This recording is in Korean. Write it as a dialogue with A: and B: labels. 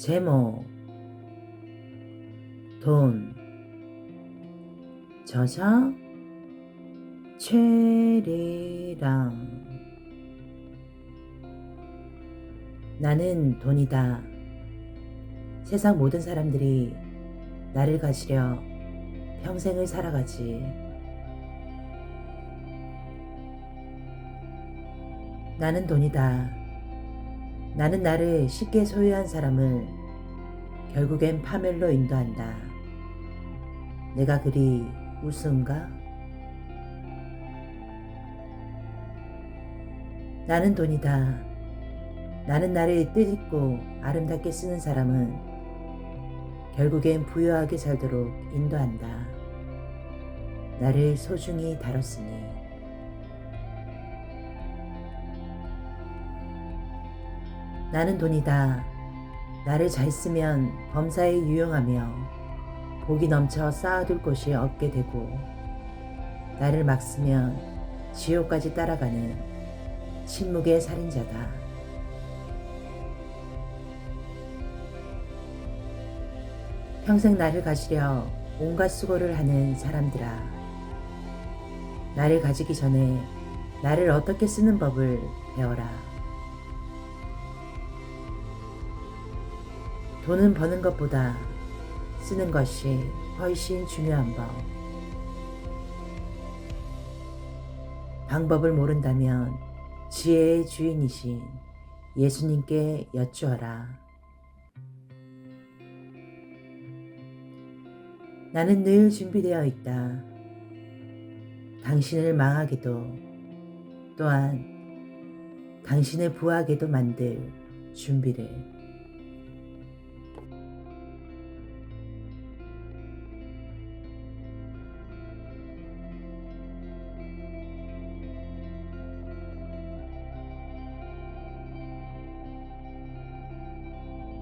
A: 제목 돈 저자 최리랑 나는 돈이다. 세상 모든 사람들이 나를 가지려 평생을 살아가지. 나는 돈이다. 나는 나를 쉽게 소유한 사람을 결국엔 파멸로 인도한다. 내가 그리 우스운가? 나는 돈이다. 나는 나를 뜻있고 아름답게 쓰는 사람은 결국엔 부유하게 살도록 인도한다. 나를 소중히 다뤘으니. 나는 돈이다. 나를 잘 쓰면 범사에 유용하며 복이 넘쳐 쌓아둘 곳이 없게 되고 나를 막 쓰면 지옥까지 따라가는 침묵의 살인자다. 평생 나를 가지려 온갖 수고를 하는 사람들아. 나를 가지기 전에 나를 어떻게 쓰는 법을 배워라. 돈은 버는 것보다 쓰는 것이 훨씬 중요한 법. 방법을 모른다면 지혜의 주인이신 예수님께 여쭈어라. 나는 늘 준비되어 있다. 당신을 망하게도 또한 당신을 부하게도 만들 준비를.